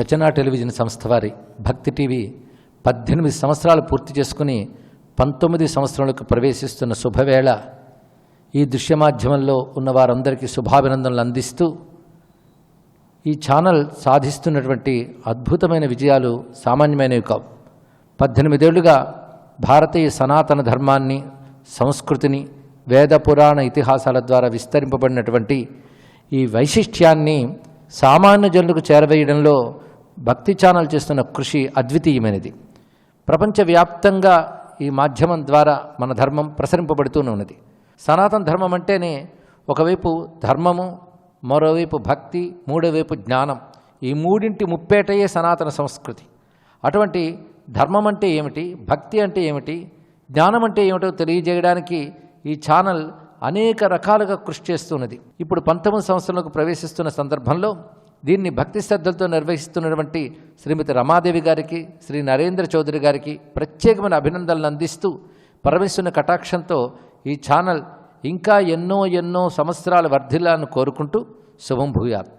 రచన television సంస్థ వారి భక్తి టీవీ పద్దెనిమిది సంవత్సరాలు పూర్తి చేసుకుని పంతొమ్మిది సంవత్సరాలకు ప్రవేశిస్తున్న శుభవేళ ఈ దృశ్య మాధ్యమంలో ఉన్న వారందరికీ శుభాభినందనలు అందిస్తూ ఈ ఛానల్ సాధిస్తున్నటువంటి అద్భుతమైన విజయాలు సామాన్యమైనవి కావు. పద్దెనిమిదేళ్ళుగా భారతీయ సనాతన ధర్మాన్ని సంస్కృతిని వేద పురాణ ఇతిహాసాల ద్వారా విస్తరింపబడినటువంటి ఈ వైశిష్ట్యాన్ని సామాన్య జనులకు చేరవేయడంలో భక్తి ఛానల్ చేస్తున్న కృషి అద్వితీయమైనది. ప్రపంచవ్యాప్తంగా ఈ మాధ్యమం ద్వారా మన ధర్మం ప్రసరింపబడుతూనే ఉన్నది. సనాతన ధర్మం అంటేనే ఒకవైపు ధర్మము మరోవైపు భక్తి మూడోవైపు జ్ఞానం. ఈ మూడింటి ముప్పేటయే సనాతన సంస్కృతి. అటువంటి ధర్మం అంటే ఏమిటి? భక్తి అంటే ఏమిటి? జ్ఞానం అంటే ఏమిటో తెలియజేయడానికి ఈ ఛానల్ అనేక రకాలుగా కృషి చేస్తున్నది. ఇప్పుడు పంతొమ్మిది సంవత్సరాలకు ప్రవేశిస్తున్న సందర్భంలో దీన్ని భక్తి శ్రద్ధలతో నిర్వహిస్తున్నటువంటి శ్రీమతి రమాదేవి గారికి శ్రీ నరేంద్ర చౌదరి గారికి ప్రత్యేకమైన అభినందనలు అందిస్తూ పరమేశ్వరుని కటాక్షంతో ఈ ఛానల్ ఇంకా ఎన్నో ఎన్నో సంవత్సరాలు వర్ధిల్లాలను కోరుకుంటూ శుభం భూయాత్.